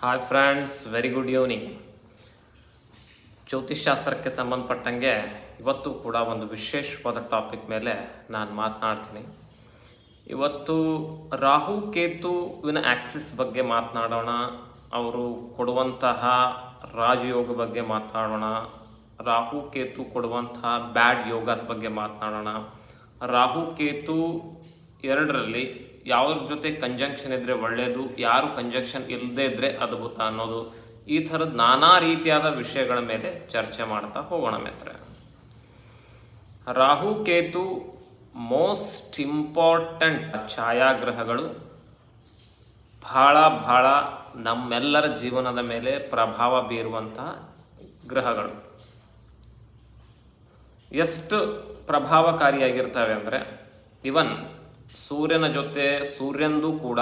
Hi friends very good evening ಜ್ಯೋತಿಷ್ಶಾಸ್ತ್ರಕ್ಕೆ ಸಂಬಂಧಪಟ್ಟಂಗೆ ಇವತ್ತು ಕೂಡ ಒಂದು ವಿಶೇಷವಾದ ಟಾಪಿಕ್ ಮೇಲೆ ನಾನು ಮಾತನಾಡ್ತೀನಿ. ಇವತ್ತು ರಾಹು ಕೇತುವಿನ ಆಕ್ಸಿಸ್ ಬಗ್ಗೆ ಮಾತನಾಡೋಣ, ಅವರು ಕೊಡುವಂತಹ ರಾಜಯೋಗ ಬಗ್ಗೆ ಮಾತನಾಡೋಣ, ರಾಹು ಕೇತು ಕೊಡುವಂತಹ ಬ್ಯಾಡ್ ಯೋಗಾಸ್ ಬಗ್ಗೆ ಮಾತನಾಡೋಣ. ರಾಹು ಕೇತು ಎರಡರಲ್ಲಿ ಯಾವ್ದ್ರ ಜೊತೆ ಕಂಜಂಕ್ಷನ್ ಇದ್ರೆ ಒಳ್ಳೆಯದು ಯಾರು ಕಂಜಂಕ್ಷನ್ ಇಲ್ಲದೆ ಇದ್ರೆ ಅದ್ಭುತ ಅನ್ನೋದು. ಈ ಥರದ ನಾನಾ ರೀತಿಯಾದ ವಿಷಯಗಳ ಮೇಲೆ ಚರ್ಚೆ ಮಾಡ್ತಾ ಹೋಗೋಣ ಮಿತ್ರ ರಾಹು, ಕೇತು ಮೋಸ್ಟ್ ಇಂಪಾರ್ಟೆಂಟ್ ಛಾಯಾಗ್ರಹಗಳು ಬಹಳ ಬಹಳ ನಮ್ಮೆಲ್ಲರ ಜೀವನದ ಮೇಲೆ ಪ್ರಭಾವ ಬೀರುವಂತಹ ಗ್ರಹಗಳು. ಎಷ್ಟು ಪ್ರಭಾವಕಾರಿಯಾಗಿರ್ತವೆ ಅಂದರೆ ಇವನ್ ಸೂರ್ಯನ ಜೊತೆ ಸೂರ್ಯಂದು ಕೂಡ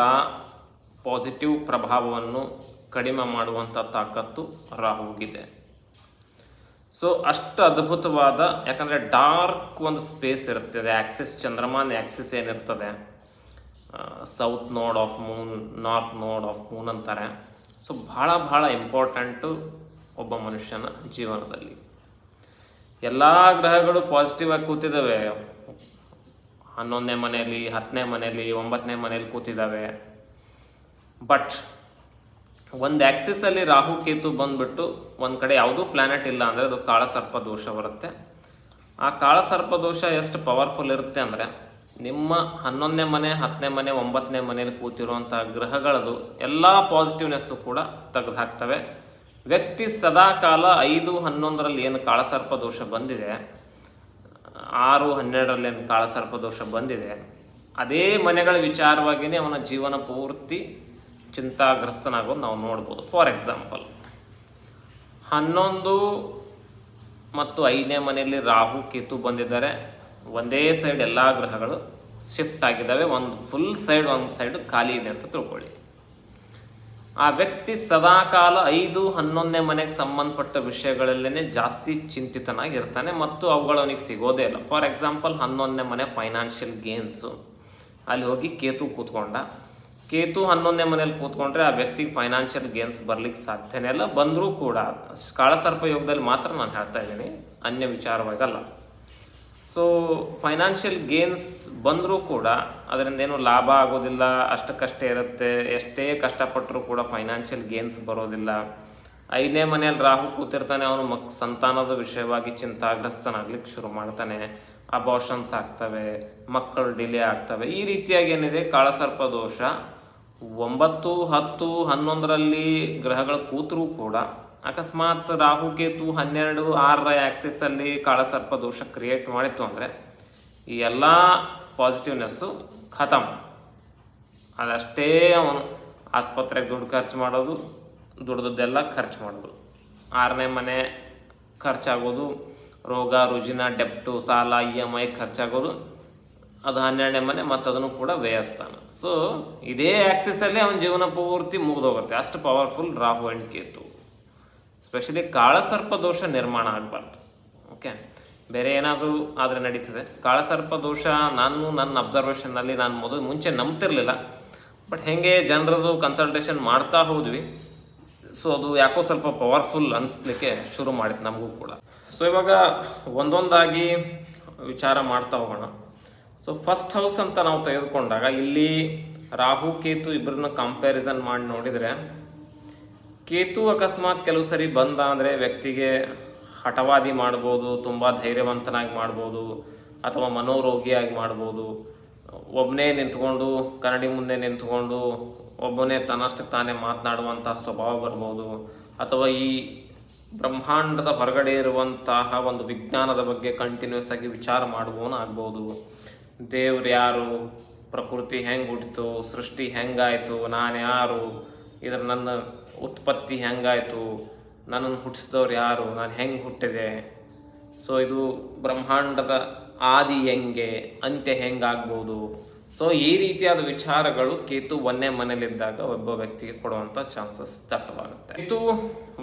ಪಾಸಿಟಿವ್ ಪ್ರಭಾವವನ್ನು ಕಡಿಮೆ ಮಾಡುವಂಥ ತಾಕತ್ತು ರಾಹುಗಿದೆ ಸೊ ಅಷ್ಟು ಅದ್ಭುತವಾದ, ಯಾಕಂದರೆ ಡಾರ್ಕ್ ಒಂದು ಸ್ಪೇಸ್ ಇರ್ತದೆ ಆಕ್ಸಿಸ್ ಚಂದ್ರಮಾನ ಆ್ಯಕ್ಸಿಸ್ ಏನಿರ್ತದೆ. South node of moon north node of moon ಅಂತಾರೆ. ಸೊ ಭಾಳ ಭಾಳ ಇಂಪಾರ್ಟೆಂಟು ಒಬ್ಬ ಮನುಷ್ಯನ ಜೀವನದಲ್ಲಿ. ಎಲ್ಲ ಗ್ರಹಗಳು ಪಾಸಿಟಿವ್ ಆಗಿ ಕೂತಿದ್ದಾವೆ. ಹನ್ನೊಂದನೇ ಮನೆಯಲ್ಲಿ, ಹತ್ತನೇ ಮನೆಯಲ್ಲಿ, ಒಂಬತ್ತನೇ ಮನೆಯಲ್ಲಿ ಕೂತಿದ್ದಾವೆ. ಬಟ್ ಒಂದು ಆ್ಯಕ್ಸಿಸಲ್ಲಿ ರಾಹು, ಕೇತು ಬಂದ್ಬಿಟ್ಟು ಒಂದು ಕಡೆ ಯಾವುದೂ ಪ್ಲ್ಯಾನೆಟ್ ಇಲ್ಲ ಅಂದರೆ ಅದು ಕಾಳಸರ್ಪ ದೋಷ ಬರುತ್ತೆ. ಆ ಕಾಳಸರ್ಪ ದೋಷ ಎಷ್ಟು ಪವರ್ಫುಲ್ ಇರುತ್ತೆ ಅಂದರೆ ನಿಮ್ಮ ಹನ್ನೊಂದನೇ ಮನೆ, ಹತ್ತನೇ ಮನೆ, ಒಂಬತ್ತನೇ ಮನೆಯಲ್ಲಿ ಕೂತಿರುವಂಥ ಗ್ರಹಗಳದು ಎಲ್ಲ ಪಾಸಿಟಿವ್ನೆಸ್ಸು ಕೂಡ ತೆಗೆದು ಹಾಕ್ತವೆ ವ್ಯಕ್ತಿ ಸದಾಕಾಲ ಐದು, ಹನ್ನೊಂದರಲ್ಲಿ ಏನು ಕಾಳಸರ್ಪ ದೋಷ ಬಂದಿದೆ ಆರು ಹನ್ನೆರಡರಲ್ಲಿ ಏನು ಕಾಳಸರ್ಪ ದೋಷ ಬಂದಿದೆ. ಅದೇ ಮನೆಗಳ ವಿಚಾರವಾಗಿಯೇ ಅವನ ಜೀವನ ಪೂರ್ತಿ ಚಿಂತಾಗ್ರಸ್ತನಾಗೋದು ನಾವು ನೋಡ್ಬೋದು. ಫಾರ್ ಎಕ್ಸಾಂಪಲ್ ಹನ್ನೊಂದು ಮತ್ತು ಐದನೇ ಮನೆಯಲ್ಲಿ ರಾಹು, ಕೇತು ಬಂದಿದ್ದಾರೆ. ಒಂದೇ ಸೈಡ್ ಎಲ್ಲ ಗ್ರಹಗಳು ಶಿಫ್ಟ್ ಆಗಿದ್ದಾವೆ. ಒಂದು ಫುಲ್ ಸೈಡ್ ಒಂದು ಸೈಡ್ ಖಾಲಿ ಇದೆ ಅಂತ ತಿಳ್ಕೊಳ್ಳಿ. ಆ ವ್ಯಕ್ತಿ ಸದಾಕಾಲ ಐದು, ಹನ್ನೊಂದನೇ ಮನೆಗೆ ಸಂಬಂಧಪಟ್ಟ ವಿಷಯಗಳಲ್ಲೇ ಜಾಸ್ತಿ ಚಿಂತಿತನಾಗಿರ್ತಾನೆ ಮತ್ತು ಅವುಗಳು ಅವನಿಗೆ ಸಿಗೋದೇ ಇಲ್ಲ. ಫಾರ್ ಎಕ್ಸಾಂಪಲ್ ಹನ್ನೊಂದನೇ ಮನೆ ಫೈನಾನ್ಷಿಯಲ್ ಗೇನ್ಸು ಅಲ್ಲಿ ಹೋಗಿ ಕೇತು ಕೂತ್ಕೊಂಡ. ಕೇತು ಹನ್ನೊಂದನೇ ಮನೇಲಿ ಕೂತ್ಕೊಂಡ್ರೆ ಆ ವ್ಯಕ್ತಿಗೆ ಫೈನಾನ್ಷಿಯಲ್ ಗೇನ್ಸ್ ಬರ್ಲಿಕ್ಕೆ ಸಾಧ್ಯನೇ ಇಲ್ಲ. ಬಂದರೂ ಕೂಡ, ಕಾಳಸರ್ಪ ಯೋಗದಲ್ಲಿ ಮಾತ್ರ ನಾನು ಹೇಳ್ತಾ ಇದ್ದೀನಿ. ಅನ್ಯ ವಿಚಾರವಾಗಲ್ಲ. ಸೊ ಫೈನಾನ್ಷಿಯಲ್ ಗೇನ್ಸ್ ಬಂದರೂ ಕೂಡ ಅದರಿಂದ ಏನು ಲಾಭ ಆಗೋದಿಲ್ಲ, ಅಷ್ಟಕ್ಕಷ್ಟೇ ಇರುತ್ತೆ. ಎಷ್ಟೇ ಕಷ್ಟಪಟ್ಟರೂ ಕೂಡ ಫೈನಾನ್ಷಿಯಲ್ ಗೇನ್ಸ್ ಬರೋದಿಲ್ಲ. ಐದನೇ ಮನೆಯಲ್ಲಿ ರಾಹು ಕೂತಿರ್ತಾನೆ, ಅವನು ಮಕ್, ಸಂತಾನದ ವಿಷಯವಾಗಿ ಚಿಂತಾಗ್ರಸ್ತನಾಗ್ಲಿಕ್ಕೆ ಶುರು ಮಾಡ್ತಾನೆ. ಅಬಾರ್ಷನ್ಸ್ ಆಗ್ತವೆ, ಮಕ್ಕಳು ಡಿಲೇ ಆಗ್ತವೆ. ಈ ರೀತಿಯಾಗಿ ಏನಿದೆ, ಕಾಳಸರ್ಪ ದೋಷ. ಒಂಬತ್ತು, ಹತ್ತು, ಹನ್ನೊಂದರಲ್ಲಿ ಗ್ರಹಗಳು ಕೂತರೂ ಕೂಡ ಅಕಸ್ಮಾತ್ ರಾಹು ಕೇತು ಹನ್ನೆರಡು ಆರರ ಆ್ಯಕ್ಸಿಸಲ್ಲಿ ಕಾಳಸರ್ಪ ದೋಷ ಕ್ರಿಯೇಟ್ ಮಾಡಿತ್ತು ಅಂದರೆ ಈ ಎಲ್ಲ ಪಾಸಿಟಿವ್ನೆಸ್ಸು ಖತಮ್ ಅದಷ್ಟೇ ಅವನು ಆಸ್ಪತ್ರೆಗೆ ದುಡ್ಡು ಖರ್ಚು ಮಾಡೋದು, ದುಡ್ದದ್ದೆಲ್ಲ ಖರ್ಚು ಮಾಡೋದು. ಆರನೇ ಮನೆ ಖರ್ಚಾಗೋದು, ರೋಗ, ರುಜಿನ ಡೆಪ್ಟು ಸಾಲ ಇ ಎಂ ಐ ಖರ್ಚಾಗೋದು, ಅದು ಹನ್ನೆರಡನೇ ಮನೆ ಮತ್ತು ಅದನ್ನು ಕೂಡ ವ್ಯಯಸ್ಥಾನ. ಸೊ ಇದೇ ಆ್ಯಕ್ಸಿಸಲ್ಲಿ ಅವನ ಜೀವನ ಪೂರ್ತಿ ಮುಗಿದೋಗುತ್ತೆ. ಅಷ್ಟು powerful Rahu and Ketu. Specially ಕಾಳಸರ್ಪ ದೋಷ ನಿರ್ಮಾಣ ಆಗಬಾರ್ದು. ಓಕೆ ಬೇರೆ ಏನಾದರೂ ಆದರೆ ನಡೀತದೆ. ಕಾಳಸರ್ಪ ದೋಷ ನಾನು ನನ್ನ ಅಬ್ಸರ್ವೇಷನ್ನಲ್ಲಿ ನಾನು ಮೊದಲು ಮುಂಚೆ ನಂಬ್ತಿರಲಿಲ್ಲ. ಬಟ್ ಹೇಗೆ ಜನರದು ಕನ್ಸಲ್ಟೇಷನ್ ಮಾಡ್ತಾ ಹೋದ್ವಿ. ಸೊ ಅದು ಯಾಕೋ ಸ್ವಲ್ಪ ಪವರ್ಫುಲ್ ಅನಿಸ್ಲಿಕ್ಕೆ ಶುರು ಮಾಡಿತ್ತು ನಮಗೂ ಕೂಡ. ಸೊ ಇವಾಗ ಒಂದೊಂದಾಗಿ ವಿಚಾರ ಮಾಡ್ತಾ ಹೋಗೋಣ. ಸೊ ಫಸ್ಟ್ ಹೌಸ್ ಅಂತ ನಾವು ತೆಗೆದುಕೊಂಡಾಗ ಇಲ್ಲಿ ರಾಹು, ಕೇತು ಇಬ್ಬರನ್ನ ಕಂಪ್ಯಾರಿಸನ್ ಮಾಡಿ ನೋಡಿದರೆ ಕೇತು ಅಕಸ್ಮಾತ್ ಕೆಲವು ಸರಿ ಬಂದ ಅಂದರೆ ವ್ಯಕ್ತಿಗೆ ಹಠವಾದಿ ಮಾಡ್ಬೋದು, ತುಂಬ ಧೈರ್ಯವಂತನಾಗಿ ಮಾಡ್ಬೋದು, ಅಥವಾ ಮನೋರೋಗಿಯಾಗಿ ಮಾಡ್ಬೋದು. ಒಬ್ಬನೇ ನಿಂತ್ಕೊಂಡು, ಕನ್ನಡಿ ಮುಂದೆ ನಿಂತ್ಕೊಂಡು, ಒಬ್ಬನೇ ತನ್ನಷ್ಟು ತಾನೇ ಮಾತನಾಡುವಂಥ ಸ್ವಭಾವ ಬರ್ಬೋದು, ಅಥವಾ ಈ ಬ್ರಹ್ಮಾಂಡದ ಹೊರಗಡೆ ಇರುವಂತಹ ಒಂದು ವಿಜ್ಞಾನದ ಬಗ್ಗೆ ಕಂಟಿನ್ಯೂಸ್ ಆಗಿ ವಿಚಾರ ಮಾಡುವವನು ಆಗ್ಬೋದು. ದೇವ್ರು ಯಾರು? ಪ್ರಕೃತಿ ಹೆಂಗೆ ಹುಟ್ಟಿತು ಸೃಷ್ಟಿ ಹೆಂಗಾಯಿತು? ನಾನು ಯಾರು? ಇದ್ರ ನನ್ನ ಉತ್ಪತ್ತಿ ಹೆಂಗಾಯಿತು? ನನ್ನನ್ನು ಹುಟ್ಟಿಸಿದವ್ರು ಯಾರು? ನಾನು ಹೆಂಗೆ ಹುಟ್ಟಿದೆ? ಸೊ ಇದು ಬ್ರಹ್ಮಾಂಡದ ಆದಿ ಹೆಂಗೆ? ಅಂತ್ಯ ಹೆಂಗಾಗ್ಬೋದು? ಸೊ ಈ ರೀತಿಯಾದ ವಿಚಾರಗಳು ಕೇತು ಒಂದೇ ಮನೇಲಿದ್ದಾಗ ಒಬ್ಬ ವ್ಯಕ್ತಿಗೆ ಕೊಡುವಂಥ ಚಾನ್ಸಸ್ ದಟ್ಟವಾಗುತ್ತೆ. ಕೇತು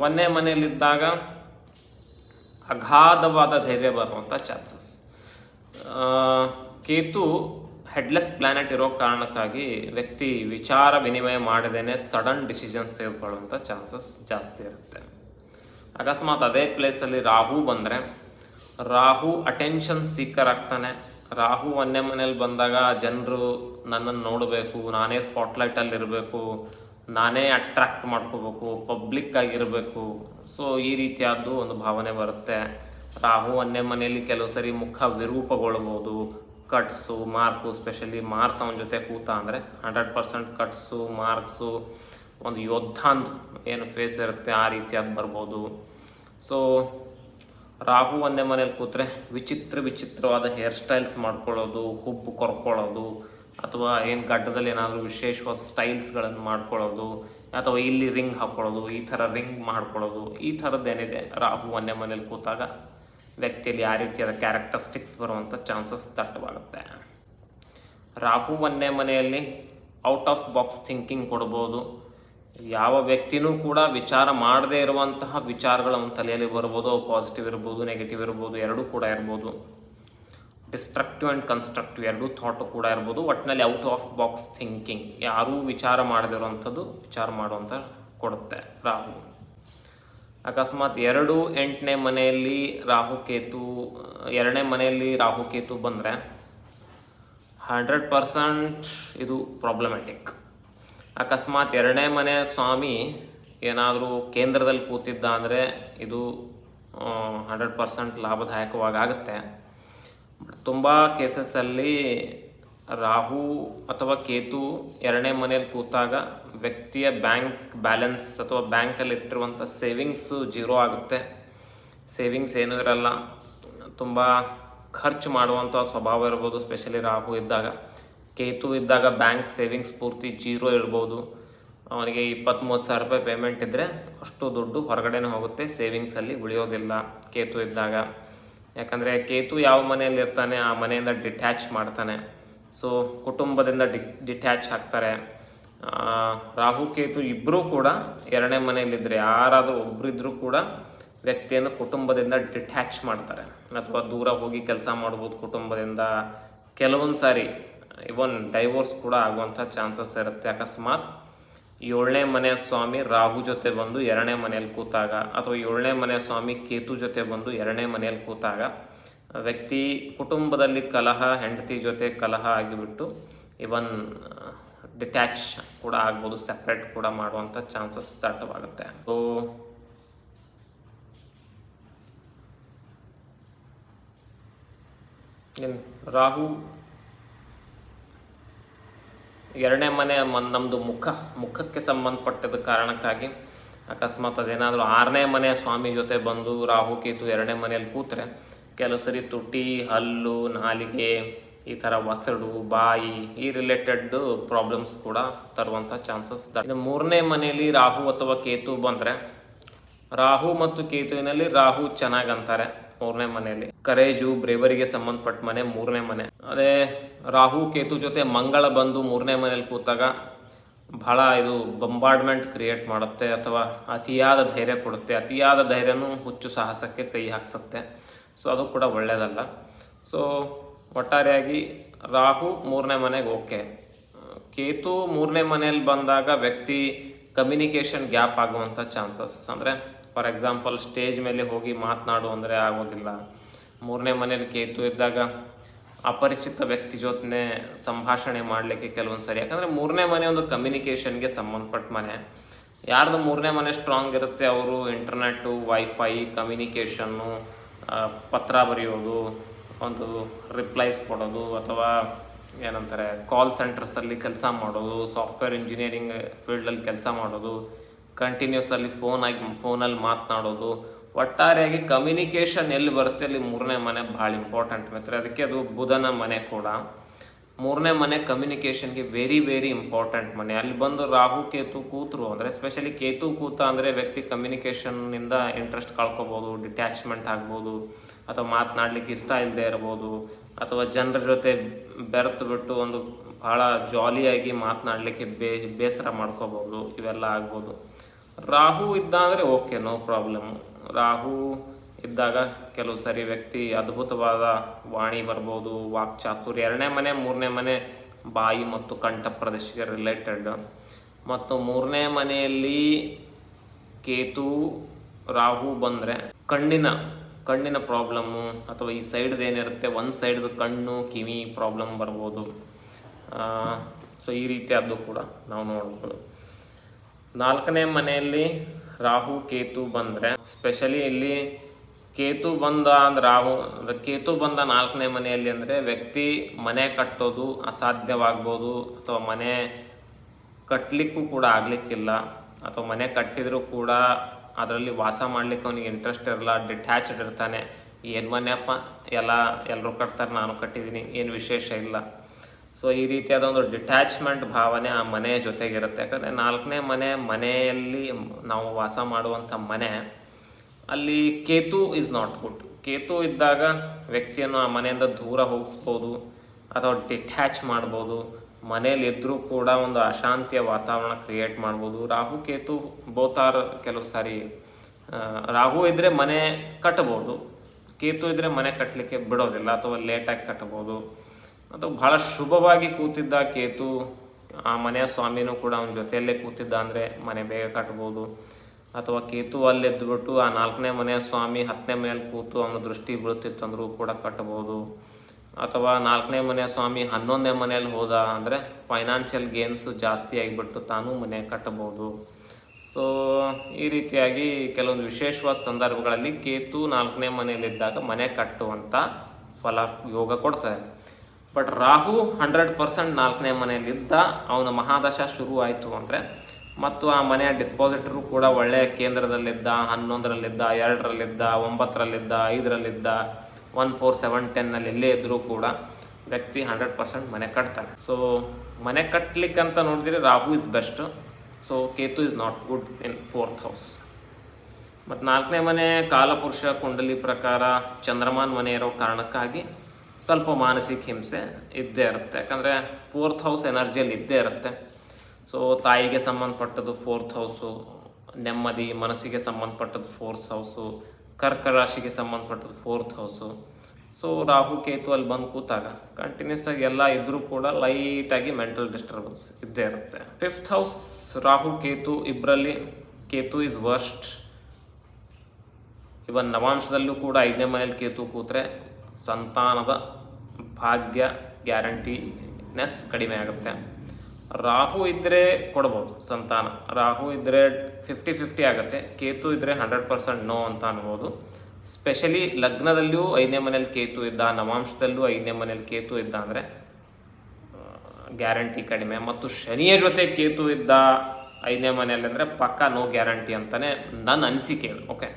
ಒಂದೇ ಮನೆಯಲ್ಲಿದ್ದಾಗ ಅಗಾಧವಾದ ಧೈರ್ಯ ಬರುವಂಥ ಚಾನ್ಸಸ್ ಕೇತು ಹೆಡ್ಲೆಸ್ ಪ್ಲಾನೆಟ್ ಇರೋ ಕಾರಣಕ್ಕಾಗಿ ವ್ಯಕ್ತಿ ವಿಚಾರ ವಿನಿಮಯ ಮಾಡದೇನೆ ಸಡನ್ ಡಿಸಿಷನ್ಸ್ ತೆಗೆದುಕೊಳ್ಳುವಂಥ ಚಾನ್ಸಸ್ ಜಾಸ್ತಿ ಇರುತ್ತೆ. ಅಕಸ್ಮಾತ್ ಅದೇ ಪ್ಲೇಸಲ್ಲಿ ರಾಹು ಬಂದರೆ, ರಾಹು ಅಟೆನ್ಷನ್ ಸೀಕರ್ ಆಗ್ತಾನೆ. ರಾಹು ಒಂದೇ ಮನೇಲಿ ಬಂದಾಗ ಜನರು ನನ್ನನ್ನು ನೋಡಬೇಕು, ನಾನೇ ಸ್ಪಾಟ್ಲೈಟಲ್ಲಿ ಇರಬೇಕು, ನಾನೇ ಅಟ್ರಾಕ್ಟ್ ಮಾಡ್ಕೋಬೇಕು ಪಬ್ಲಿಕ್ ಆಗಿರಬೇಕು. ಸೊ ಈ ರೀತಿಯಾದ್ದು ಒಂದು ಭಾವನೆ ಬರುತ್ತೆ. ರಾಹು ಒಂದೇ ಮನೆಯಲ್ಲಿ ಕೆಲವು ಸರಿ ಮುಖ ವಿರೂಪಗೊಳ್ಬೋದು ಕಟ್ಸು, ಮಾರ್ಕು ಸ್ಪೆಷಲಿ ಮಾರ್ಕ್ಸ್ ಅವನ ಜೊತೆ ಕೂತ ಅಂದರೆ ಹಂಡ್ರೆಡ್ ಪರ್ಸೆಂಟ್ ಕಟ್ಸು, ಮಾರ್ಕ್ಸು. ಒಂದು ಅಂತ ಏನು ಫೇಸ್ ಇರುತ್ತೆ, ಆ ರೀತಿಯಾಗಿ ಬರ್ಬೋದು. ಸೊ ರಾಹು ಒಂದೇ ಮನೇಲಿ ಕೂತ್ರೆ ವಿಚಿತ್ರ ವಿಚಿತ್ರವಾದ ಹೇರ್ ಸ್ಟೈಲ್ಸ್ ಮಾಡ್ಕೊಳ್ಳೋದು, ಹುಬ್ಬು ಕೊರ್ಕೊಳ್ಳೋದು, ಅಥವಾ ಏನು ಗಡ್ಡದಲ್ಲಿ ಏನಾದರೂ ವಿಶೇಷವಾದ ಸ್ಟೈಲ್ಸ್ಗಳನ್ನು ಮಾಡ್ಕೊಳ್ಳೋದು, ಅಥವಾ ಇಲ್ಲಿ ರಿಂಗ್ ಹಾಕ್ಕೊಳ್ಳೋದು ಈ ಥರ ರಿಂಗ್ ಮಾಡ್ಕೊಳ್ಳೋದು, ಈ ಥರದ್ದೇನಿದೆ ರಾಹು ಒಂದೇ ಮನೇಲಿ ಕೂತಾಗ? ವ್ಯಕ್ತಿಯಲ್ಲಿ ಯಾವ ರೀತಿಯಾದ ಕ್ಯಾರೆಕ್ಟರಿಸ್ಟಿಕ್ಸ್ ಬರುವಂಥ ಚಾನ್ಸಸ್ ದಟ್ಟವಾಗುತ್ತೆ. ರಾಹು ಒಂದೇ ಮನೆಯಲ್ಲಿ ಔಟ್ ಆಫ್ ಬಾಕ್ಸ್ ಥಿಂಕಿಂಗ್ ಕೊಡ್ಬೋದು. ಯಾವ ವ್ಯಕ್ತಿನೂ ಕೂಡ ವಿಚಾರ ಮಾಡದೇ ಇರುವಂತಹ ವಿಚಾರಗಳು ಅವನ ತಲೆಯಲ್ಲಿ ಬರ್ಬೋದು ಪಾಸಿಟಿವ್ ಇರ್ಬೋದು ನೆಗೆಟಿವ್ ಇರ್ಬೋದು, ಎರಡೂ ಕೂಡ ಇರ್ಬೋದು. ಡಿಸ್ಟ್ರಕ್ಟಿವ್ ಆ್ಯಂಡ್ ಕನ್ಸ್ಟ್ರಕ್ಟಿವ್ ಎರಡೂ ಥಾಟು ಕೂಡ ಇರ್ಬೋದು. ಒಟ್ಟಿನಲ್ಲಿ ಔಟ್ ಆಫ್ ಬಾಕ್ಸ್ ಥಿಂಕಿಂಗ್ ಯಾರೂ ವಿಚಾರ ಮಾಡದಿರುವಂಥದ್ದು ವಿಚಾರ ಮಾಡುವಂಥ ಕೊಡುತ್ತೆ ರಾಹು. ಅಕಸ್ಮಾತ್ ಎರಡು ಎಂಟನೇ ಮನೆಯಲ್ಲಿ ರಾಹುಕೇತು ಎರಡನೇ ಮನೆಯಲ್ಲಿ ರಾಹುಕೇತು ಬಂದರೆ ಹಂಡ್ರೆಡ್ ಪರ್ಸೆಂಟ್ ಇದು ಪ್ರಾಬ್ಲಮ್ಯಾಟಿಕ್ ಅಕಸ್ಮಾತ್ ಎರಡನೇ ಮನೆ ಸ್ವಾಮಿ ಏನಾದರೂ ಕೇಂದ್ರದಲ್ಲಿ ಕೂತಿದ್ದ ಅಂದರೆ ಇದು ಹಂಡ್ರೆಡ್ ಪರ್ಸೆಂಟ್ ಲಾಭದಾಯಕವಾಗುತ್ತೆ ಬಟ್ ತುಂಬ ಕೇಸಸ್ಸಲ್ಲಿ ರಾಹು ಅಥವಾ ಕೇತು ಎರಡನೇ ಮನೆಯಲ್ಲಿ ಕೂತಾಗ ವ್ಯಕ್ತಿಯ ಬ್ಯಾಂಕ್ ಬ್ಯಾಲೆನ್ಸ್ ಅಥವಾ ಬ್ಯಾಂಕಲ್ಲಿ ಇಟ್ಟಿರುವಂಥ ಸೇವಿಂಗ್ಸು ಜೀರೋ ಆಗುತ್ತೆ. ಸೇವಿಂಗ್ಸ್ ಏನೂ ಇರಲ್ಲ. ತುಂಬ ಖರ್ಚು ಮಾಡುವಂಥ ಸ್ವಭಾವ ಇರ್ಬೋದು, ಸ್ಪೆಷಲಿ ರಾಹು ಇದ್ದಾಗ. ಕೇತು ಇದ್ದಾಗ ಬ್ಯಾಂಕ್ ಸೇವಿಂಗ್ಸ್ ಪೂರ್ತಿ ಜೀರೋ ಇರ್ಬೋದು. ಅವನಿಗೆ ಇಪ್ಪತ್ತ್ಮೂವತ್ತು ಸಾವಿರ ರೂಪಾಯಿ ಪೇಮೆಂಟ್ ಇದ್ದರೆ ಅಷ್ಟು ದುಡ್ಡು ಹೊರಗಡೆನೇ ಹೋಗುತ್ತೆ ಸೇವಿಂಗ್ಸಲ್ಲಿ ಉಳಿಯೋದಿಲ್ಲ ಕೇತು ಇದ್ದಾಗ. ಯಾಕಂದರೆ ಕೇತು ಯಾವ ಮನೆಯಲ್ಲಿ ಇರ್ತಾನೆ, ಆ ಮನೆಯಿಂದ ಡಿಟ್ಯಾಚ್ ಮಾಡ್ತಾನೆ. ಸೊ ಕುಟುಂಬದಿಂದ ಡಿ, ಡಿಟ್ಯಾಚ್ ಆಗ್ತಾರೆ. ರಾಹು, ಕೇತು ಇಬ್ಬರೂ ಕೂಡ ಎರಡನೇ ಮನೆಯಲ್ಲಿದ್ದರೆ ಯಾರಾದರೂ ಒಬ್ಬರಿದ್ದರೂ ಕೂಡ ವ್ಯಕ್ತಿಯನ್ನು ಕುಟುಂಬದಿಂದ ಡಿಟ್ಯಾಚ್ ಮಾಡ್ತಾರೆ. ಅಥವಾ ದೂರ ಹೋಗಿ ಕೆಲಸ ಮಾಡ್ಬೋದು ಕುಟುಂಬದಿಂದ. ಕೆಲವೊಂದು ಸಾರಿ ಇವನ್ ಡೈವೋರ್ಸ್ ಕೂಡ ಆಗುವಂಥ ಚಾನ್ಸಸ್ ಇರುತ್ತೆ. ಅಕಸ್ಮಾತ್ ಏಳನೇ ಮನೆಯ ಸ್ವಾಮಿ ರಾಹು ಜೊತೆ ಬಂದು ಎರಡನೇ ಮನೆಯಲ್ಲಿ ಕೂತಾಗ, ಅಥವಾ ಏಳನೇ ಮನೆಯ ಸ್ವಾಮಿ ಕೇತು ಜೊತೆ ಬಂದು ಎರಡನೇ ಮನೆಯಲ್ಲಿ ಕೂತಾಗ ವ್ಯಕ್ತಿ ಕುಟುಂಬದಲ್ಲಿ ಕಲಹ, ಹೆಂಡತಿ ಜೊತೆ ಕಲಹ ಆಗಿಬಿಟ್ಟು ಇವನ್ ಡಿಟ್ಯಾಚ್ ಕೂಡ ಆಗ್ಬೋದು ಸೆಪ್ರೇಟ್ ಕೂಡ ಮಾಡುವಂಥ ಚಾನ್ಸಸ್ ದಟ್ಟವಾಗುತ್ತೆ. ಸೊ ಏನು, ರಾಹು ಎರಡನೇ ಮನೆ ನಮ್ಮದು ಮುಖ, ಮುಖಕ್ಕೆ ಸಂಬಂಧಪಟ್ಟದ ಕಾರಣಕ್ಕಾಗಿ ಅಕಸ್ಮಾತ್ ಅದೇನಾದರೂ ಆರನೇ ಮನೆಯ ಸ್ವಾಮಿ ಜೊತೆ ಬಂದು ರಾಹು, ಕೇತು ಎರಡನೇ ಮನೆಯಲ್ಲಿ ಕೂತ್ರೆ ಕೆಲವು ಸರಿ ತುಟಿ, ಹಲ್ಲು, ನಾಲಿಗೆ, ಈ ಥರ ಒಸಡು, ಬಾಯಿ ಈ ರಿಲೇಟೆಡ್ ಪ್ರಾಬ್ಲಮ್ಸ್ ಕೂಡ ತರುವಂಥ ಚಾನ್ಸಸ್ ಇದೆ ಮೂರನೇ ಮನೆಯಲ್ಲಿ ರಾಹು ಅಥವಾ ಕೇತು ಬಂದರೆ, ರಾಹು ಮತ್ತು ಕೇತುವಿನಲ್ಲಿ ರಾಹು ಚೆನ್ನಾಗ್ ಅಂತಾರೆ ಮೂರನೇ ಮನೆಯಲ್ಲಿ. ಕರೇಜು, ಬ್ರೇವರಿಗೆ ಸಂಬಂಧಪಟ್ಟ ಮನೆ ಮೂರನೇ ಮನೆ. ಅದೇ ರಾಹು, ಕೇತು ಜೊತೆ ಮಂಗಳ ಬಂದು ಮೂರನೇ ಮನೆಯಲ್ಲಿ ಕೂತಾಗ ಬಹಳ ಇದು ಬಂಬಾರ್ಡ್ಮೆಂಟ್ ಕ್ರಿಯೇಟ್ ಮಾಡುತ್ತೆ ಅಥವಾ ಅತಿಯಾದ ಧೈರ್ಯ ಕೊಡುತ್ತೆ. ಅತಿಯಾದ ಧೈರ್ಯನೂ ಹುಚ್ಚು ಸಾಹಸಕ್ಕೆ ಕೈ ಹಾಕ್ಸುತ್ತೆ. ಸೊ ಅದು ಕೂಡ ಒಳ್ಳೆಯದಲ್ಲ ಸೊ ಒಟ್ಟಾರೆಯಾಗಿ ರಾಹು ಮೂರನೇ ಮನೆಗೆ ಓಕೆ. ಕೇತು ಮೂರನೇ ಮನೆಯಲ್ಲಿ ಬಂದಾಗ ವ್ಯಕ್ತಿ ಕಮ್ಯುನಿಕೇಷನ್ ಗ್ಯಾಪ್ ಆಗುವಂಥ ಚಾನ್ಸಸ್ ಅಂದರೆ ಫಾರ್ ಎಕ್ಸಾಂಪಲ್ ಸ್ಟೇಜ್ ಮೇಲೆ ಹೋಗಿ ಮಾತನಾಡು ಅಂದರೆ ಆಗೋದಿಲ್ಲ. ಮೂರನೇ ಮನೆಯಲ್ಲಿ ಕೇತು ಇದ್ದಾಗ ಅಪರಿಚಿತ ವ್ಯಕ್ತಿ ಜೊತೆ ಸಂಭಾಷಣೆ ಮಾಡಲಿಕ್ಕೆ ಕೆಲವೊಂದು ಸರಿ. ಯಾಕಂದರೆ ಮೂರನೇ ಮನೆ ಒಂದು ಕಮ್ಯುನಿಕೇಷನ್ಗೆ ಸಂಬಂಧಪಟ್ಟ ಮನೆ. ಯಾರ್ದು ಮೂರನೇ ಮನೆ ಸ್ಟ್ರಾಂಗ್ ಇರುತ್ತೆ, ಅವರು ಇಂಟರ್ನೆಟ್ಟು ವೈಫೈ ಕಮ್ಯುನಿಕೇಷನ್ನು ಪತ್ರ ಬರೆಯೋದು, ಒಂದು ರಿಪ್ಲೈಸ್ ಕೊಡೋದು ಅಥವಾ ಏನಂತಾರೆ ಕಾಲ್ ಸೆಂಟರ್ಸಲ್ಲಿ ಕೆಲಸ ಮಾಡೋದು ಸಾಫ್ಟ್ವೇರ್ ಇಂಜಿನಿಯರಿಂಗ್ ಫೀಲ್ಡಲ್ಲಿ ಕೆಲಸ ಮಾಡೋದು ಕಂಟಿನ್ಯೂಸ್ ಅಲ್ಲಿ ಫೋನ್ ಆಗಿ ಫೋನಲ್ಲಿ ಮಾತನಾಡೋದು, ಒಟ್ಟಾರೆಯಾಗಿ ಕಮ್ಯುನಿಕೇಷನ್ ಎಲ್ಲಿ ಬರುತ್ತೆ ಅಲ್ಲಿ ಮೂರನೇ ಮನೆ ಭಾಳ ಇಂಪಾರ್ಟೆಂಟ್ ಮಿತ್ರ ಅದಕ್ಕೆ ಅದು ಬುಧನ ಮನೆ ಕೂಡ. ಮೂರನೇ ಮನೆ ಕಮ್ಯುನಿಕೇಷನ್ಗೆ ವೆರಿ ವೆರಿ ಇಂಪಾರ್ಟೆಂಟ್ ಮನೆ. ಅಲ್ಲಿ ಬಂದು ರಾಹು, ಕೇತು, ಕೂತರು ಅಂದರೆ ಸ್ಪೆಷಲಿ ಕೇತು, ಕೂತ ಅಂದರೆ ವ್ಯಕ್ತಿ ಕಮ್ಯುನಿಕೇಷನ್ನಿಂದ ಇಂಟ್ರೆಸ್ಟ್ ಕಳ್ಕೊಬೋದು ಡಿಟ್ಯಾಚ್ಮೆಂಟ್ ಆಗ್ಬೋದು, ಅಥವಾ ಮಾತನಾಡ್ಲಿಕ್ಕೆ ಇಷ್ಟ ಇಲ್ಲದೆ ಇರ್ಬೋದು, ಅಥವಾ ಜನರ ಜೊತೆ ಬೆರೆತು ಬಿಟ್ಟು ಒಂದು ಭಾಳ ಜಾಲಿಯಾಗಿ ಮಾತನಾಡಲಿಕ್ಕೆ ಬೇ, ಬೇಸರ ಮಾಡ್ಕೋಬೋದು, ಇವೆಲ್ಲ ಆಗ್ಬೋದು. ರಾಹು ಇದ್ದ ಅಂದರೆ ಓಕೆ ನೋ ಪ್ರಾಬ್ಲಮ್ ರಾಹು ಇದ್ದಾಗ ಕೆಲವು ಸರಿ ವ್ಯಕ್ತಿ ಅದ್ಭುತವಾದ ವಾಣಿ ಬರ್ಬೋದು ವಾಕ್ಚಾತುರ್ಯ ಎರಡನೇ ಮನೆ, ಮೂರನೇ ಮನೆ, ಬಾಯಿ ಮತ್ತು ಕಂಠ ಪ್ರದೇಶಕ್ಕೆ ರಿಲೇಟೆಡ್ ಮತ್ತು ಮೂರನೇ ಮನೆಯಲ್ಲಿ ಕೇತು, ರಾಹು ಬಂದರೆ ಕಣ್ಣಿನ ಕಣ್ಣಿನ ಪ್ರಾಬ್ಲಮ್ಮು ಅಥವಾ ಈ ಸೈಡ್ದು ಏನಿರುತ್ತೆ, ಒಂದು ಸೈಡ್ದು ಕಣ್ಣು, ಕಿವಿ ಪ್ರಾಬ್ಲಮ್ ಬರ್ಬೋದು. ಸೊ ಈ ರೀತಿಯಾದ್ದು ಕೂಡ ನಾವು ನೋಡ್ಬೋದು. ನಾಲ್ಕನೇ ಮನೆಯಲ್ಲಿ ರಾಹು, ಕೇತು ಬಂದರೆ ಸ್ಪೆಷಲಿ ಇಲ್ಲಿ ಕೇತು ಬಂದ ಅಂದ್ರೆ ರಾಹು ಕೇತು ಬಂದ ನಾಲ್ಕನೇ ಮನೆಯಲ್ಲಿ ಅಂದರೆ ವ್ಯಕ್ತಿ ಮನೆ ಕಟ್ಟೋದು ಅಸಾಧ್ಯವಾಗ್ಬೋದು, ಅಥವಾ ಮನೆ ಕಟ್ಟಲಿಕ್ಕೂ ಕೂಡ ಆಗಲಿಕ್ಕಿಲ್ಲ, ಅಥವಾ ಮನೆ ಕಟ್ಟಿದರೂ ಕೂಡ ಅದರಲ್ಲಿ ವಾಸ ಮಾಡ್ಲಿಕ್ಕೆ ಅವನಿಗೆ ಇಂಟ್ರೆಸ್ಟ್ ಇರಲ್ಲ ಡಿಟ್ಯಾಚ್ಡ್ ಇರ್ತಾನೆ. ಏನು ಮನೆಯಪ್ಪ? ಎಲ್ಲ ಎಲ್ಲರೂ ಕಟ್ತಾರೆ, ನಾನು ಕಟ್ಟಿದ್ದೀನಿ, ಏನು ವಿಶೇಷ ಇಲ್ಲ. ಸೊ ಈ ರೀತಿಯಾದ ಒಂದು ಡಿಟ್ಯಾಚ್ಮೆಂಟ್ ಭಾವನೆ ಆ ಮನೆಯ ಜೊತೆಗಿರುತ್ತೆ. ಯಾಕಂದರೆ ನಾಲ್ಕನೇ ಮನೆ ಮನೆಯಲ್ಲಿ ನಾವು ವಾಸ ಮಾಡುವಂಥ ಮನೆ ಅಲ್ಲಿ Ketu is not good Ketu ಇದ್ದಾಗ ವ್ಯಕ್ತಿಯನ್ನು ಆ ಮನೆಯಿಂದ ದೂರ ಹೋಗಿಸ್ಬೋದು ಅಥವಾ ಡಿಟ್ಯಾಚ್ ಮಾಡ್ಬೋದು. ಮನೇಲಿ ಇದ್ದರೂ ಕೂಡ ಒಂದು ಅಶಾಂತಿಯ ವಾತಾವರಣ ಕ್ರಿಯೇಟ್ ಮಾಡ್ಬೋದು. ರಾಹು, ಕೇತು ಬೋತಾರ್ ಕೆಲವು ಸಾರಿ ರಾಹು ಇದ್ದರೆ ಮನೆ ಕಟ್ಬೋದು. ಕೇತು ಇದ್ದರೆ ಮನೆ ಕಟ್ಟಲಿಕ್ಕೆ ಬಿಡೋದಿಲ್ಲ ಅಥವಾ ಲೇಟಾಗಿ ಕಟ್ಬೋದು. ಅಥವಾ ಬಹಳ ಶುಭವಾಗಿ ಕೂತಿದ್ದ ಕೇತು ಆ ಮನೆಯ ಸ್ವಾಮಿನೂ ಕೂಡ ಅವನ ಜೊತೆಯಲ್ಲೇ ಕೂತಿದ್ದ ಅಂದರೆ ಮನೆ ಬೇಗ ಕಟ್ಬೋದು. ಅಥವಾ ಕೇತು ಅಲ್ಲಿ ಎದ್ದುಬಿಟ್ಟು ಆ ನಾಲ್ಕನೇ ಮನೆಯ ಸ್ವಾಮಿ ಹತ್ತನೇ ಮನೆಯಲ್ಲಿ ಕೂತು ಅವನ ದೃಷ್ಟಿ ಬೀಳುತ್ತಿತ್ತಂದ್ರೂ ಕೂಡ ಕಟ್ಟಬಹುದು. ಅಥವಾ ನಾಲ್ಕನೇ ಮನೆಯ ಸ್ವಾಮಿ ಹನ್ನೊಂದನೇ ಮನೆಯಲ್ಲಿ ಹೋದ ಅಂದರೆ ಫೈನಾನ್ಷಿಯಲ್ ಗೇನ್ಸ್ ಜಾಸ್ತಿ ಆಗಿಬಿಟ್ಟು ತಾನು ಮನೆ ಕಟ್ಟಬಹುದು. ಸೊ ಈ ರೀತಿಯಾಗಿ ಕೆಲವೊಂದು ವಿಶೇಷವಾದ ಸಂದರ್ಭಗಳಲ್ಲಿ ಕೇತು ನಾಲ್ಕನೇ ಮನೆಯಲ್ಲಿದ್ದಾಗ ಮನೆ ಕಟ್ಟುವಂಥ ಫಲ ಯೋಗ ಕೊಡ್ತಾರೆ ಬಟ್ ರಾಹು ಹಂಡ್ರೆಡ್ ಪರ್ಸೆಂಟ್ ನಾಲ್ಕನೇ ಮನೆಯಲ್ಲಿದ್ದ ಅವನ ಮಹಾದಶ ಶುರು ಆಯಿತು ಅಂದರೆ ಮತ್ತು ಆ ಮನೆಯ ಡಿಸ್ಪಾಸಿಟರು ಕೂಡ ಒಳ್ಳೆಯ ಕೇಂದ್ರದಲ್ಲಿದ್ದ, ಹನ್ನೊಂದರಲ್ಲಿದ್ದ, ಎರಡರಲ್ಲಿದ್ದ, ಒಂಬತ್ತರಲ್ಲಿದ್ದ, ಐದರಲ್ಲಿದ್ದ, ಒನ್ ಫೋರ್ ಸೆವೆನ್ ಟೆನ್ನಲ್ಲಿ ಎಲ್ಲೇ ಇದ್ದರೂ ಕೂಡ ವ್ಯಕ್ತಿ ಹಂಡ್ರೆಡ್ ಪರ್ಸೆಂಟ್ ಮನೆ ಕಟ್ತಾನೆ. ಸೊ ಮನೆ ಕಟ್ಟಲಿಕ್ಕಂತ ನೋಡಿದ್ರೆ Rahu is best so Ketu is not good in fourth house ಮತ್ತು ನಾಲ್ಕನೇ ಮನೆ ಕಾಲಪುರುಷ ಕುಂಡಲಿ ಪ್ರಕಾರ ಚಂದ್ರಮಾನ್ ಮನೆ ಇರೋ ಕಾರಣಕ್ಕಾಗಿ ಸ್ವಲ್ಪ ಮಾನಸಿಕ ಹಿಂಸೆ ಇದ್ದೇ ಇರುತ್ತೆ. ಯಾಕಂದರೆ ಫೋರ್ತ್ ಹೌಸ್ ಎನರ್ಜಿಯಲ್ಲಿ ಇದ್ದೇ ಇರುತ್ತೆ. ಸೊ ತಾಯಿಗೆ ಸಂಬಂಧಪಟ್ಟದ್ದು ಫೋರ್ತ್ ಹೌಸು ನೆಮ್ಮದಿ, ಮನಸ್ಸಿಗೆ ಸಂಬಂಧಪಟ್ಟದ್ದು ಫೋರ್ತ್ ಹೌಸು ಕರ್ಕ ರಾಶಿಗೆ ಸಂಬಂಧಪಟ್ಟದ್ದು fourth house so Rahu Ketu ಅಲ್ಲಿ ಬಂದು ಕೂತಾಗ ಕಂಟಿನ್ಯೂಸ್ ಆಗಿ ಎಲ್ಲ ಇದ್ರೂ ಕೂಡ ಲೈಟಾಗಿ ಮೆಂಟಲ್ ಡಿಸ್ಟರ್ಬೆನ್ಸ್ ಇದ್ದೇ ಇರುತ್ತೆ. ಫಿಫ್ತ್ ಹೌಸ್ ರಾಹು, ಕೇತು ಇಬ್ಬರಲ್ಲಿ ಕೇತು ಇಸ್ ವರ್ಸ್ಟ್ ಇವನ್ ನವಾಂಶದಲ್ಲೂ ಕೂಡ ಐದನೇ ಮನೇಲಿ ಕೇತು ಕೂತ್ರೆ ಸಂತಾನದ ಭಾಗ್ಯ ಗ್ಯಾರಂಟಿನೆಸ್ ಕಡಿಮೆ ಆಗುತ್ತೆ. ರಾಹು ಇದ್ದರೆ ಕೊಡ್ಬೋದು ಸಂತಾನ. ರಾಹು ಇದ್ದರೆ ಫಿಫ್ಟಿ ಫಿಫ್ಟಿ ಆಗುತ್ತೆ. ಕೇತು ಇದ್ದರೆ ಹಂಡ್ರೆಡ್ ಪರ್ಸೆಂಟ್ ನೋ ಅಂತ ಅನ್ಬೋದು. ಸ್ಪೆಷಲಿ ಲಗ್ನದಲ್ಲಿಯೂ ಐದನೇ ಮನೇಲಿ ಕೇತು ಇದ್ದ, ನವಾಂಶದಲ್ಲೂ ಐದನೇ ಮನೇಲಿ ಕೇತು ಇದ್ದ ಅಂದರೆ ಗ್ಯಾರಂಟಿ ಕಡಿಮೆ. ಮತ್ತು ಶನಿಯ ಜೊತೆ ಕೇತು ಇದ್ದ ಐದನೇ ಮನೆಯಲ್ಲಿ ಅಂದರೆ ಪಕ್ಕ ನೋ ಗ್ಯಾರಂಟಿ ಅಂತಲೇ ನನ್ನ ಅನಿಸಿಕೆ ಓಕೆ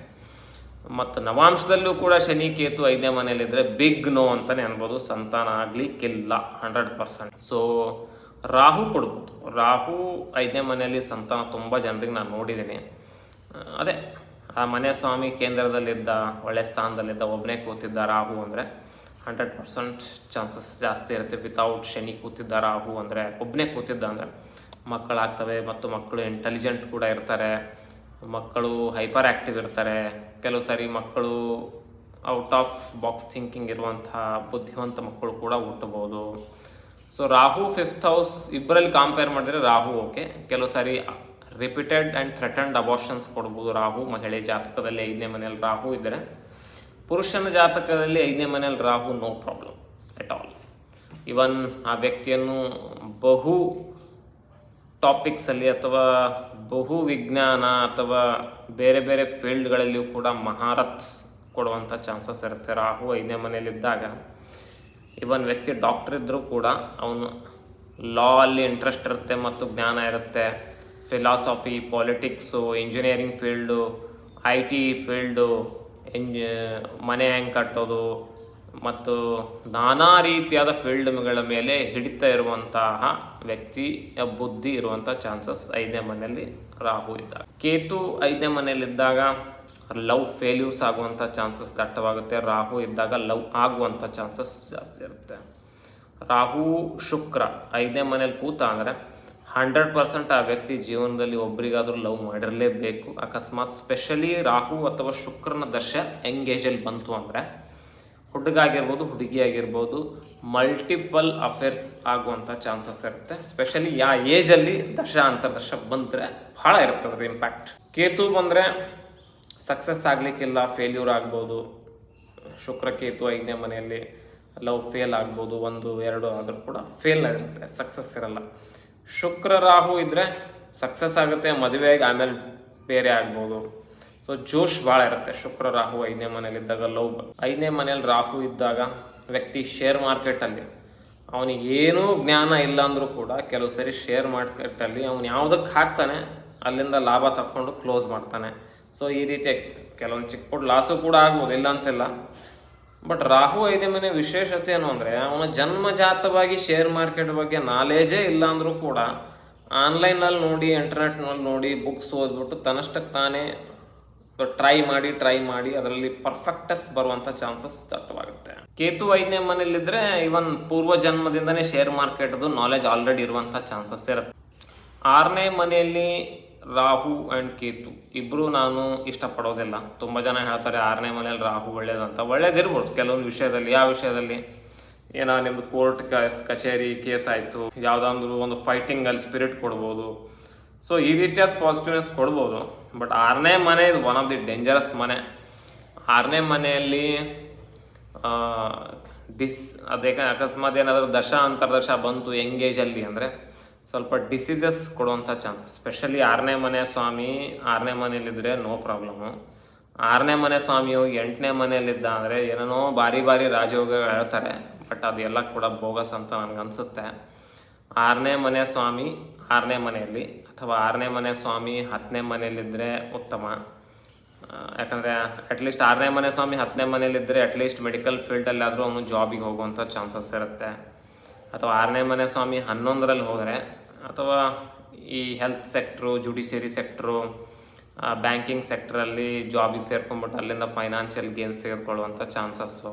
ಮತ್ತು ನವಾಂಶದಲ್ಲೂ ಕೂಡ ಶನಿ ಕೇತು ಐದನೇ ಮನೆಯಲ್ಲಿದ್ದರೆ ಬಿಗ್ ನೋ ಅಂತಲೇ ಅನ್ಬೋದು. ಸಂತಾನ ಆಗಲಿಕ್ಕಿಲ್ಲ ಹಂಡ್ರೆಡ್ ಪರ್ಸೆಂಟ್ ಸೊ ರಾಹು ಕೊಡ್ಬೋದು. ರಾಹು ಐದನೇ ಮನೆಯಲ್ಲಿ ಸಂತಾನ ತುಂಬ ಜನರಿಗೆ ನಾನು ನೋಡಿದ್ದೀನಿ. ಅದೇ, ಆ ಮನೆ ಸ್ವಾಮಿ ಕೇಂದ್ರದಲ್ಲಿದ್ದ, ಒಳ್ಳೆ ಸ್ಥಾನದಲ್ಲಿದ್ದ ಒಬ್ಬನೇ ಕೂತಿದ್ದ ರಾಹು ಅಂದರೆ ಹಂಡ್ರೆಡ್ ಪರ್ಸೆಂಟ್ ಚಾನ್ಸಸ್ ಜಾಸ್ತಿ ಇರುತ್ತೆ. ವಿತೌಟ್ ಶನಿ ಕೂತಿದ್ದ ರಾಹು ಅಂದರೆ ಒಬ್ಬನೇ ಕೂತಿದ್ದ ಅಂದರೆ ಮಕ್ಕಳಾಗ್ತವೆ ಮತ್ತು ಮಕ್ಕಳು ಇಂಟೆಲಿಜೆಂಟ್ ಕೂಡ ಇರ್ತಾರೆ. ಮಕ್ಕಳು ಹೈಪರ್ ಆ್ಯಕ್ಟಿವ್ ಇರ್ತಾರೆ. ಕೆಲವು ಸಾರಿ ಮಕ್ಕಳು ಔಟ್ ಆಫ್ ಬಾಕ್ಸ್ ಥಿಂಕಿಂಗ್ ಇರುವಂತಹ ಬುದ್ಧಿವಂತ ಮಕ್ಕಳು ಕೂಡ ಹುಟ್ಟಬಹುದು. ಸೊ ರಾಹು ಫಿಫ್ತ್ ಹೌಸ್ ಇಬ್ಬರಲ್ಲಿ ಕಂಪೇರ್ ಮಾಡಿದ್ರೆ ರಾಹು ಓಕೆ ಕೆಲವು ಸಾರಿ ರಿಪೀಟೆಡ್ ಆ್ಯಂಡ್ ಥ್ರೆಟನ್ಡ್ ಅಬಾರ್ಷನ್ಸ್ ಕೊಡ್ಬೋದು ರಾಹು ಮಹಿಳೆ ಜಾತಕದಲ್ಲಿ ಐದನೇ ಮನೆಯಲ್ಲಿ ರಾಹು ಇದ್ದರೆ. ಪುರುಷನ ಜಾತಕದಲ್ಲಿ ಐದನೇ ಮನೆಯಲ್ಲಿ Rahu no problem at all even ಆ ವ್ಯಕ್ತಿಯನ್ನು ಬಹು ಟಾಪಿಕ್ಸಲ್ಲಿ ಅಥವಾ ಬಹು ವಿಜ್ಞಾನ ಅಥವಾ ಬೇರೆ ಬೇರೆ ಫೀಲ್ಡ್ಗಳಲ್ಲಿಯೂ ಕೂಡ ಮಹಾರತ್ ಕೊಡುವಂಥ ಚಾನ್ಸಸ್ ಇರುತ್ತೆ ರಾಹು ಐದನೇ ಮನೆಯಲ್ಲಿದ್ದಾಗ. ಇವನ್ ವ್ಯಕ್ತಿ ಡಾಕ್ಟರ್ ಇದ್ದರೂ ಕೂಡ ಅವನು ಲಾ ಅಲ್ಲಿ ಇಂಟ್ರೆಸ್ಟ್ ಇರುತ್ತೆ ಮತ್ತು ಜ್ಞಾನ ಇರುತ್ತೆ. Philosophy politics engineering field I T field ಮನೆ ಹೆಂಗೆ ಕಟ್ಟೋದು ಮತ್ತು ನಾನಾ ರೀತಿಯಾದ ಫೀಲ್ಡ್ಗಳ ಮೇಲೆ ಹಿಡಿತ ಇರುವಂತಹ ವ್ಯಕ್ತಿಯ ಬುದ್ಧಿ ಇರುವಂಥ ಚಾನ್ಸಸ್ ಐದನೇ ಮನೆಯಲ್ಲಿ ರಾಹು ಇದ್ದಾಗ ಕೇತು ಐದನೇ ಮನೆಯಲ್ಲಿದ್ದಾಗ ಲವ್ ಫೇಲ್ಯೂರ್ಸ್ ಆಗುವಂಥ ಚಾನ್ಸಸ್ ದಟ್ಟವಾಗುತ್ತೆ. ರಾಹು ಇದ್ದಾಗ ಲವ್ ಆಗುವಂಥ ಚಾನ್ಸಸ್ ಜಾಸ್ತಿ ಇರುತ್ತೆ. ರಾಹು ಶುಕ್ರ ಐದನೇ ಮನೇಲಿ ಕೂತ ಅಂದರೆ ಹಂಡ್ರೆಡ್ ಪರ್ಸೆಂಟ್ ಆ ವ್ಯಕ್ತಿ ಜೀವನದಲ್ಲಿ ಒಬ್ಬರಿಗಾದರೂ ಲವ್ ಮಾಡಿರಲೇಬೇಕು. ಅಕಸ್ಮಾತ್ ಸ್ಪೆಷಲಿ ರಾಹು ಅಥವಾ ಶುಕ್ರನ ದರ್ಶ ಎಂಗೇಜಲ್ಲಿ ಬಂತು ಅಂದರೆ ಹುಡುಗ ಆಗಿರ್ಬೋದು ಹುಡುಗಿ ಆಗಿರ್ಬೋದು ಮಲ್ಟಿಪಲ್ ಅಫೇರ್ಸ್ ಆಗುವಂಥ ಚಾನ್ಸಸ್ ಇರುತ್ತೆ. ಸ್ಪೆಷಲಿ ಯಾ ಏಜಲ್ಲಿ ದಶ ಅಂತರ್ದಶ ಬಂದರೆ ಭಾಳ ಇರುತ್ತೆ ಅದ್ರ ಇಂಪ್ಯಾಕ್ಟ್ ಕೇತು ಬಂದರೆ ಸಕ್ಸಸ್ ಆಗಲಿಕ್ಕಿಲ್ಲ ಫೇಲ್ಯೂರ್ ಆಗ್ಬೋದು. ಶುಕ್ರ ಕೇತು ಐದನೇ ಮನೆಯಲ್ಲಿ ಲವ್ ಫೇಲ್ ಆಗ್ಬೋದು, ಒಂದು, ಎರಡು ಆದರೂ ಕೂಡ ಫೇಲ್ ಆಗಿರುತ್ತೆ ಸಕ್ಸಸ್ ಇರಲ್ಲ. ಶುಕ್ರ ರಾಹು ಇದ್ದರೆ ಸಕ್ಸಸ್ ಆಗುತ್ತೆ ಮದುವೆಯಾಗಿ ಆಮೇಲೆ ಬೇರೆ ಆಗ್ಬೋದು. ಸೊ ಜೋಶ್ ಭಾಳ ಇರುತ್ತೆ, ಶುಕ್ರ ರಾಹು ಐದನೇ ಮನೇಲಿ ಇದ್ದಾಗ ಲವ್ ಐದನೇ ಮನೇಲಿ ರಾಹು ಇದ್ದಾಗ ವ್ಯಕ್ತಿ ಶೇರ್ ಮಾರ್ಕೆಟಲ್ಲಿ ಅವನಿಗೆ ಏನೂ ಜ್ಞಾನ ಇಲ್ಲ ಅಂದರೂ ಕೂಡ ಕೆಲವು ಸರಿ ಶೇರ್ ಮಾರ್ಕೆಟಲ್ಲಿ ಅವನು ಯಾವುದಕ್ಕೆ ಹಾಕ್ತಾನೆ, ಅಲ್ಲಿಂದ ಲಾಭ ತಕ್ಕೊಂಡು ಕ್ಲೋಸ್ ಮಾಡ್ತಾನೆ. ಸೊ ಈ ರೀತಿ ಕೆಲವೊಂದು ಚಿಕ್ಕ ಪುಟ್ಟ ಲಾಸು ಕೂಡ ಆಗ್ಬೋದು, ಇಲ್ಲ ಅಂತಿಲ್ಲ. ಬಟ್ ರಾಹು ಐದೇ ಮನೆ ವಿಶೇಷತೆ ಏನು ಅಂದರೆ, ಅವನ ಜನ್ಮಜಾತವಾಗಿ ಶೇರ್ ಮಾರ್ಕೆಟ್ ಬಗ್ಗೆ ನಾಲೇಜೇ ಇಲ್ಲ ಅಂದರೂ ಕೂಡ ಆನ್ಲೈನಲ್ಲಿ ನೋಡಿ ಇಂಟರ್ನೆಟ್ನಲ್ಲಿ ನೋಡಿ ಬುಕ್ಸ್ ಓದ್ಬಿಟ್ಟು ತನ್ನಷ್ಟಕ್ಕೆ ತಾನೇ ಟ್ರೈ ಮಾಡಿ ಟ್ರೈ ಮಾಡಿ ಅದರಲ್ಲಿ ಪರ್ಫೆಕ್ಟಸ್ ಬರುವಂಥ ಚಾನ್ಸಸ್ ದಟ್ಟವಾಗುತ್ತೆ. ಕೇತು ಐದನೇ ಮನೇಲಿದ್ದರೆ ಇವನ್ ಪೂರ್ವ ಜನ್ಮದಿಂದನೇ ಶೇರ್ ಮಾರ್ಕೆಟ್ದು ನಾಲೆಜ್ ಆಲ್ರೆಡಿ ಇರುವಂಥ ಚಾನ್ಸಸ್ ಇರುತ್ತೆ. ಆರನೇ ಮನೆಯಲ್ಲಿ ರಾಹು ಆ್ಯಂಡ್ ಕೇತು. ಇಬ್ಬರು ನಾನು ಇಷ್ಟಪಡೋದಿಲ್ಲ. ತುಂಬ ಜನ ಹೇಳ್ತಾರೆ, ಆರನೇ ಮನೆಯಲ್ಲಿ ರಾಹು ಒಳ್ಳೇದಂತ. ಒಳ್ಳೇದಿರ್ಬೋದು, ಕೆಲವೊಂದು ವಿಷಯದಲ್ಲಿ. ಯಾವ ವಿಷಯದಲ್ಲಿ? ಏನೋ ನಿಮ್ಮದು ಕೋರ್ಟ್ ಕೇಸ್ ಕಚೇರಿ ಕೇಸ್ ಆಯಿತು. ಯಾವುದಾದ್ರೂ ಒಂದು ಫೈಟಿಂಗಲ್ಲಿ ಸ್ಪಿರಿಟ್ ಕೊಡ್ಬೋದು. ಸೊ ಈ ರೀತಿಯಾದ ಪಾಸಿಟಿವ್ನೆಸ್ ಕೊಡ್ಬೋದು. ಬಟ್ ಆರನೇ ಮನೆ ಇದು ಒನ್ ಆಫ್ ದಿ ಡೇಂಜರಸ್ ಮನೆ. ಆರನೇ ಮನೆಯಲ್ಲಿ ಡಿಸ್ ಅದೇ ಅಕಸ್ಮಾತ್ ಏನಾದರೂ ದಶ ಅಂತರ್ದಶ ಬಂತು ಎಂಗೇಜಲ್ಲಿ ಅಂದರೆ ಸ್ವಲ್ಪ ಡಿಸೀಸಸ್ ಕೊಡುವಂಥ ಚಾನ್ಸಸ್ ಸ್ಪೆಷಲಿ ಆರನೇ ಮನೆ ಸ್ವಾಮಿ, ಆರನೇ ಮನೆಯಲ್ಲಿದ್ದರೆ ನೋ ಪ್ರಾಬ್ಲಮ್ಮು ಆರನೇ ಮನೆ ಸ್ವಾಮಿಯು ಎಂಟನೇ ಮನೆಯಲ್ಲಿದ್ದ ಅಂದರೆ ಏನೇನೋ ಬಾರಿ ಬಾರಿ ರಾಜಯೋಗಗಳು ಹೇಳ್ತಾರೆ ಬಟ್ ಅದು ಎಲ್ಲ ಕೂಡ ಬೋಗಸ್ ಅಂತ ನನಗನ್ಸುತ್ತೆ ಆರನೇ ಮನೆ ಸ್ವಾಮಿ ಆರನೇ ಮನೆಯಲ್ಲಿ, ಅಥವಾ ಆರನೇ ಮನೆ ಸ್ವಾಮಿ ಹತ್ತನೇ ಮನೆಯಲ್ಲಿದ್ದರೆ ಉತ್ತಮ. ಯಾಕಂದರೆ ಅಟ್ಲೀಸ್ಟ್ ಆರನೇ ಮನೆ ಸ್ವಾಮಿ ಹತ್ತನೇ ಮನೆಯಲ್ಲಿದ್ದರೆ ಅಟ್ಲೀಸ್ಟ್ ಮೆಡಿಕಲ್ ಫೀಲ್ಡಲ್ಲಾದರೂ ಅವನು ಜಾಬಿಗೆ ಹೋಗುವಂಥ ಚಾನ್ಸಸ್ ಇರುತ್ತೆ. ಅಥವಾ ಆರನೇ ಮನೆ ಸ್ವಾಮಿ ಹನ್ನೊಂದರಲ್ಲಿ ಹೋದರೆ ಅಥವಾ ಈ health sector judiciary sector banking ಸೆಕ್ಟ್ರಲ್ಲಿ ಜಾಬಿಗೆ ಸೇರ್ಕೊಂಬಿಟ್ಟು ಅಲ್ಲಿಂದ ಫೈನಾನ್ಷಿಯಲ್ ಗೇನ್ಸ್ ಸೇರ್ಕೊಳ್ಳುವಂಥ ಚಾನ್ಸಸ್ಸು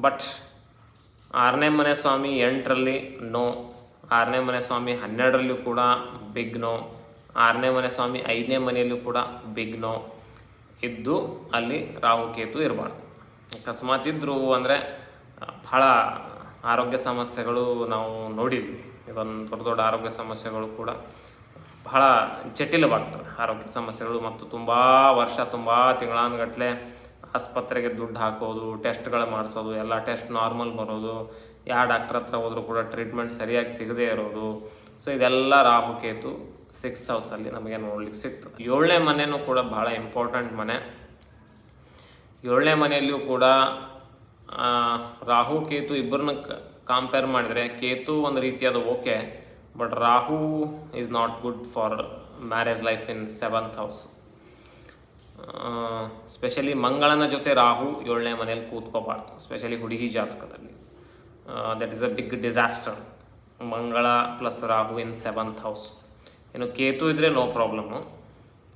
ಬಟ್ ಆರನೇ ಮನೆ ಸ್ವಾಮಿ ಎಂಟರಲ್ಲಿ ನೋ ಆರನೇ ಮನೆ ಸ್ವಾಮಿ ಹನ್ನೆರಡರಲ್ಲೂ ಕೂಡ ಬಿಗ್ ನೋ ಆರನೇ ಮನೆ ಸ್ವಾಮಿ ಐದನೇ ಮನೆಯಲ್ಲೂ ಕೂಡ ಬಿಗ್ ನೋ ಇದ್ದು ಅಲ್ಲಿ ರಾಹುಕೇತು ಇರಬಾರ್ದು. ಅಕಸ್ಮಾತ್ ಇದ್ದರು ಅಂದರೆ ಭಾಳ ಆರೋಗ್ಯ ಸಮಸ್ಯೆಗಳು ನಾವು ನೋಡಿದ್ವಿ. ಇವನ್ ದೊಡ್ಡ ದೊಡ್ಡ ಆರೋಗ್ಯ ಸಮಸ್ಯೆಗಳು ಕೂಡ ಬಹಳ ಜಟಿಲವಾಗ್ತವೆ. ಆರೋಗ್ಯ ಸಮಸ್ಯೆಗಳು ಮತ್ತು ತುಂಬ ವರ್ಷ, ತುಂಬ ತಿಂಗಳಾನುಗಟ್ಟಲೆ ಆಸ್ಪತ್ರೆಗೆ ದುಡ್ಡು ಹಾಕೋದು, ಟೆಸ್ಟ್ಗಳು ಮಾಡಿಸೋದು, ಎಲ್ಲ ಟೆಸ್ಟ್ ನಾರ್ಮಲ್ ಬರೋದು, ಯಾವ ಡಾಕ್ಟ್ರ್ ಹತ್ರ ಹೋದರೂ ಕೂಡ ಟ್ರೀಟ್ಮೆಂಟ್ ಸರಿಯಾಗಿ ಸಿಗದೇ ಇರೋದು. ಸೊ ಇದೆಲ್ಲ ರಾಹುಕೇತು ಸಿಕ್ಸ್ ಹೌಸಲ್ಲಿ ನಮಗೆ ನೋಡ್ಲಿಕ್ಕೆ ಸಿಗ್ತದೆ ಏಳನೇ ಮನೆಯೂ ಕೂಡ ಭಾಳ ಇಂಪಾರ್ಟೆಂಟ್ ಮನೆ. ಏಳನೇ ಮನೆಯಲ್ಲಿಯೂ ಕೂಡ ರಾಹು, ಕೇತು ಇಬ್ಬರನ್ನ ಕಂಪೇರ್ ಮಾಡಿದರೆ ಕೇತು ಒಂದು ರೀತಿಯಾದ okay but Rahu is not good for marriage life in seventh house specially ಮಂಗಳನ ಜೊತೆ ರಾಹು ಏಳನೇ ಮನೇಲಿ ಕೂತ್ಕೋಬಾರ್ದು ಸ್ಪೆಷಲಿ ಹುಡುಗಿ ಜಾತಕದಲ್ಲಿ. That is a big disaster Mangal plus Rahu in seventh house ಇನ್ನು ಕೇತು ಇದ್ದರೆ ನೋ ಪ್ರಾಬ್ಲಮ್ಮು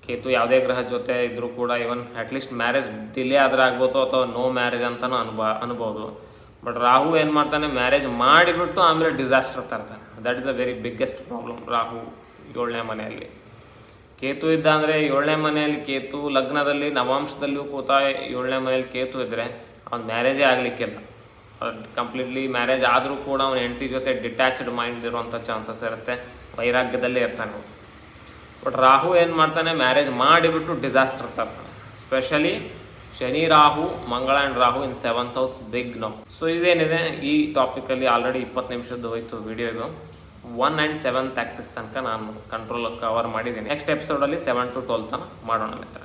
ಕೇತು ಯಾವುದೇ ಗ್ರಹ ಜೊತೆ ಇದ್ದರೂ ಕೂಡ ಇವನ್ ಅಟ್ಲೀಸ್ಟ್ ಮ್ಯಾರೇಜ್ ಡಿಲೇ ಆದರೆ ಆಗ್ಬೋದು ಅಥವಾ ನೋ ಮ್ಯಾರೇಜ್ ಅಂತಲೂ ಅನ್ಬ ಅನ್ಬೋದು ಬಟ್ ರಾಹು ಏನು ಮಾಡ್ತಾನೆ? ಮ್ಯಾರೇಜ್ ಮಾಡಿಬಿಟ್ಟು ಆಮೇಲೆ disaster ತರ್ತಾನೆ. That is a very biggest problem Rahu ಏಳನೇ ಮನೆಯಲ್ಲಿ. ಕೇತು ಇದ್ದ ಅಂದರೆ ಏಳನೇ ಮನೆಯಲ್ಲಿ ಕೇತು, ಲಗ್ನದಲ್ಲಿ ನವಾಂಶದಲ್ಲಿಯೂ ಕೂತ ಏಳನೇ ಮನೆಯಲ್ಲಿ ಕೇತು ಇದ್ದರೆ ಅವ್ನು ಮ್ಯಾರೇಜೇ ಆಗಲಿಕ್ಕಿಲ್ಲ ಕಂಪ್ಲೀಟ್ಲಿ ಮ್ಯಾರೇಜ್ ಆದರೂ ಕೂಡ ಅವನ ಹೆಂಡತಿ ಜೊತೆ ಡಿಟ್ಯಾಚ್ಡ್ ಮೈಂಡ್ ಇರುವಂಥ ಚಾನ್ಸಸ್ ಇರುತ್ತೆ. ವೈರಾಗ್ಯದಲ್ಲೇ ಇರ್ತಾನೆ. ಬಟ್ ರಾಹು ಏನು ಮಾಡ್ತಾನೆ? ಮ್ಯಾರೇಜ್ ಮಾಡಿಬಿಟ್ಟು disaster ತರ್ತಾನೆ. Specially Shani, Rahu, Mangal and Rahu in seventh house big no so ಇದೇನಿದೆ? ಈ ಟಾಪಿಕಲ್ಲಿ ಆಲ್ರೆಡಿ ಇಪ್ಪತ್ತು ನಿಮಿಷದ್ದು ಹೋಯ್ತು ವಿಡಿಯೋ ಇದು. ಒನ್ ಆ್ಯಂಡ್ ಸೆವೆಂತ್ ಆಕ್ಸಿಸ್ ತನಕ ನಾನು ಕಂಟ್ರೋಲ್ ಕವರ್ ಮಾಡಿದ್ದೀನಿ. ನೆಕ್ಸ್ಟ್ ಎಪಿಸೋಡಲ್ಲಿ ಸೆವೆನ್ ಟು ಟ್ವೆಲ್ ತನಕ ಮಾಡೋಣ ಮಿತ್ರ